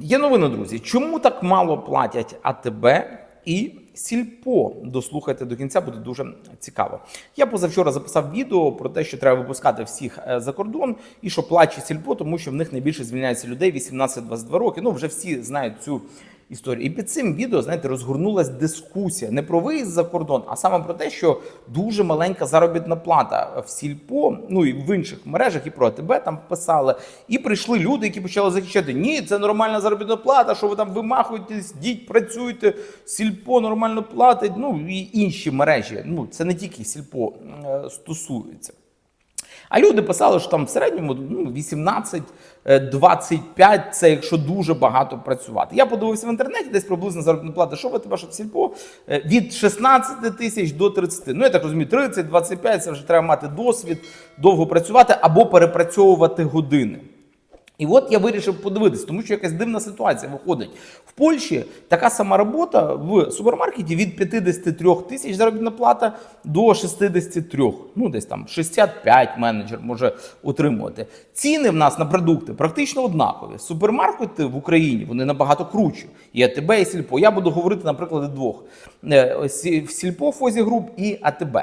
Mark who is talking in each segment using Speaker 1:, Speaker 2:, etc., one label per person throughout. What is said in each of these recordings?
Speaker 1: Є новина, друзі. Чому так мало платять АТБ і Сільпо? Дослухайте до кінця, буде дуже цікаво. Я позавчора записав відео про те, що треба випускати всіх е, за кордон, і що плаче Сільпо, тому що в них найбільше звільняється людей 18-22 роки. Ну вже всі знають цю історію. І під цим відео, знаєте, розгорнулась дискусія не про виїзд за кордон, а саме про те, що дуже маленька заробітна плата в Сільпо, ну і в інших мережах, і про АТБ там писали. І прийшли люди, які почали захищати: ні, це нормальна заробітна плата, що ви там вимахуєтесь, діть, працюйте, Сільпо нормально платить. Ну і інші мережі. Ну це не тільки Сільпо е, стосується. А люди писали, що там в середньому ну, 18, е, 25 це якщо дуже багато працювати. Я подивився в інтернеті, десь приблизно заробітна плата, що ви тебе, що сільпо е, від 16 тисяч до 30. Ну я так розумію, 30, 25 це вже треба мати досвід, довго працювати або перепрацьовувати години. І от я вирішив подивитися, тому що якась дивна ситуація виходить. В Польщі така сама робота в супермаркеті від 53 тисяч заробітна плата до 63. Ну, десь там 65 менеджер може отримувати. Ціни в нас на продукти практично однакові. Супермаркети в Україні вони набагато кручі. І АТБ, і Сільпо. Я буду говорити, наприклад, двох: Е, Сільпо Фозі Груп і АТБ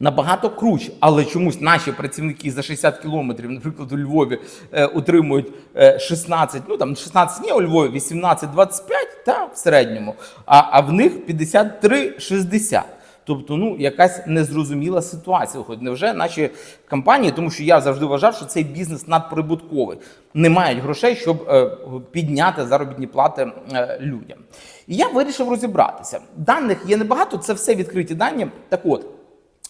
Speaker 1: набагато круче, але чомусь наші працівники за 60 кілометрів, наприклад, у Львові е, отримують е, 16, ну там 16 ні, у Львові 18-25, та в середньому, а, а в них 53-60. Тобто, ну якась незрозуміла ситуація. виходить. Невже наші компанії, тому що я завжди вважав, що цей бізнес надприбутковий, не мають грошей, щоб е, підняти заробітні плати е, людям. І я вирішив розібратися. Даних є небагато, це все відкриті дані. Так от е,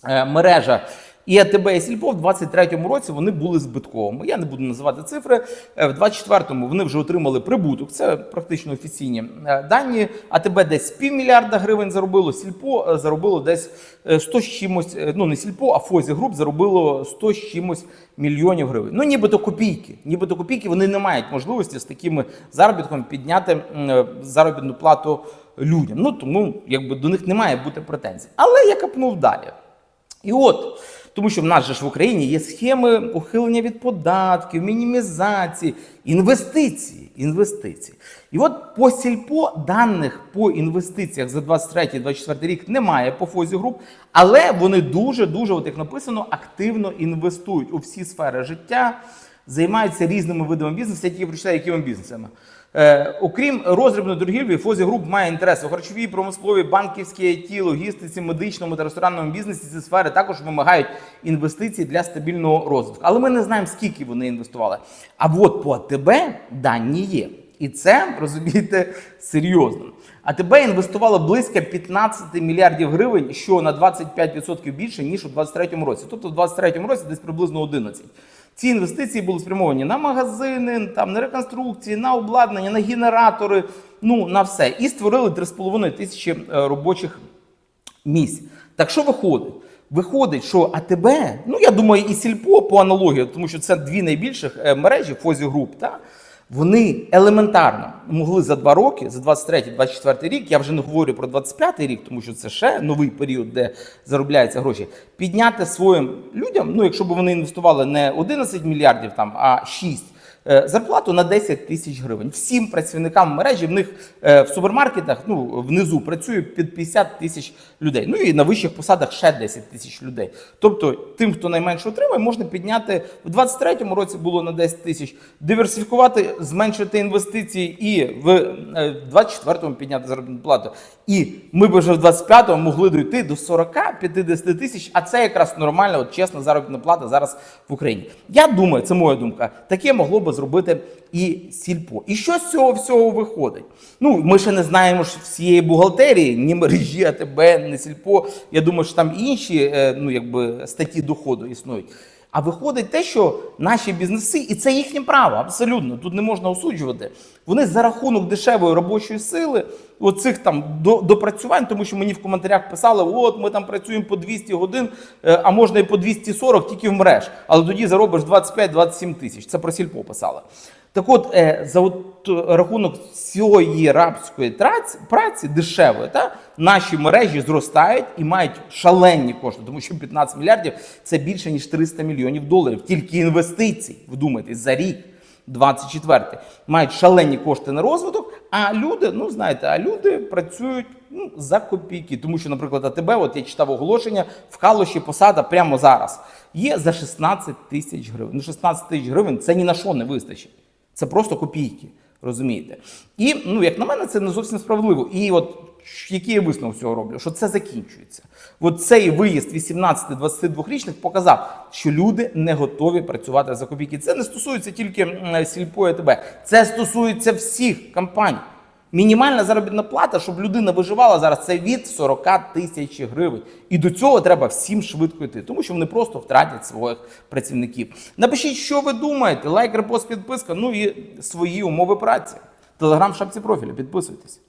Speaker 1: мережа і АТБ і Сільпо в 23-му році вони були збитковими. Я не буду називати цифри. Е, В 24-му вони вже отримали прибуток. Це практично офіційні е, дані. АТБ десь півмільярда гривень заробило. Сільпо е, заробило десь е, 100 з чимось. е, Ну не Сільпо, а Фозі груп заробило 100 з чимось мільйонів гривень. Ну нібито копійки. Нібито копійки вони не мають можливості з такими заробітками підняти е, заробітну плату людям. Ну тому якби до них не має бути претензій. Але я копнув далі. І от, тому що в нас же ж в Україні є схеми ухилення від податків, мінімізації, інвестиції. інвестиції. І от по сільпо даних по інвестиціях за 23-24 рік немає по фозі груп, але вони дуже, дуже, от як написано, активно інвестують у всі сфери життя, займаються різними видами бізнесу, я тільки прочитаю, якими бізнесами. Е, окрім роздрібної торгівлі, Фозі Груп має інтереси у харчовій, промисловій, банківській IT, логістиці, медичному та ресторанному бізнесі. Ці сфери також вимагають інвестицій для стабільного розвитку. Але ми не знаємо, скільки вони інвестували. А от по АТБ дані є. І це розумієте серйозно. АТБ інвестувало близько 15 мільярдів гривень, що на 25% більше ніж у 2023 році. Тобто в 2023 році десь приблизно 11. Ці інвестиції були спрямовані на магазини, там на реконструкції, на обладнання, на генератори, ну на все. І створили 3,5 тисячі е, робочих місць. Так що виходить? Виходить, що АТБ, ну я думаю, і Сільпо по аналогії, тому що це дві найбільших е, мережі Фозі груп, та, вони елементарно могли за два роки, за 23-24 рік, я вже не говорю про 25 рік, тому що це ще новий період, де заробляються гроші, підняти своїм людям, ну якщо б вони інвестували не 11 мільярдів, там, а 6, е, зарплату на 10 тисяч гривень. Всім працівникам мережі в них е, в супермаркетах ну, внизу працює під 50 тисяч людей. Ну і на вищих посадах ще 10 тисяч людей. Тобто тим, хто найменше отримує, можна підняти в 23-му році було на 10 тисяч, диверсифікувати, зменшити інвестиції і в е, 24-му підняти заробітну плату. І ми б вже в 25-му могли дійти до 40-50 тисяч, а це якраз нормальна, от чесна заробітна плата зараз в Україні. Я думаю, це моя думка. Таке могло би зробити і сільпо. І що з цього всього виходить? Ну, ми ще не знаємо ж всієї бухгалтерії, ні мережі АТБ, ні сільпо. Я думаю, що там інші е, ну, якби, статті доходу існують. А виходить те, що наші бізнеси, і це їхнє право, абсолютно, тут не можна осуджувати. Вони за рахунок дешевої робочої сили, оцих там до- допрацювань, тому що мені в коментарях писали, от ми там працюємо по 200 годин, е, а можна і по 240 тільки в мереж. Але тоді заробиш 25-27 тисяч. Це про сільпо писали. Так от, е, за от е, рахунок цієї рабської праці дешевої, та, наші мережі зростають і мають шалені кошти, тому що 15 мільярдів це більше ніж 300 мільйонів доларів. Тільки інвестицій, вдумайтесь, за рік. 24 мають шалені кошти на розвиток, а люди, ну знаєте, а люди працюють ну, за копійки. Тому що, наприклад, АТБ, от я читав оголошення, в Калуші посада прямо зараз є за 16 тисяч гривень. Ну, 16 тисяч гривень це ні на що не вистачить. Це просто копійки. Розумієте? І ну, як на мене, це не зовсім справедливо. І от який я висновок цього роблю? Що це закінчується. От цей виїзд 18-22-річних показав, що люди не готові працювати за копійки. Це не стосується тільки сільпо ТБ. Це стосується всіх компаній. Мінімальна заробітна плата, щоб людина виживала зараз, це від 40 тисяч гривень. І до цього треба всім швидко йти, тому що вони просто втратять своїх працівників. Напишіть, що ви думаєте, лайк, репост, підписка, ну і свої умови праці. Телеграм в шапці профілю, підписуйтесь.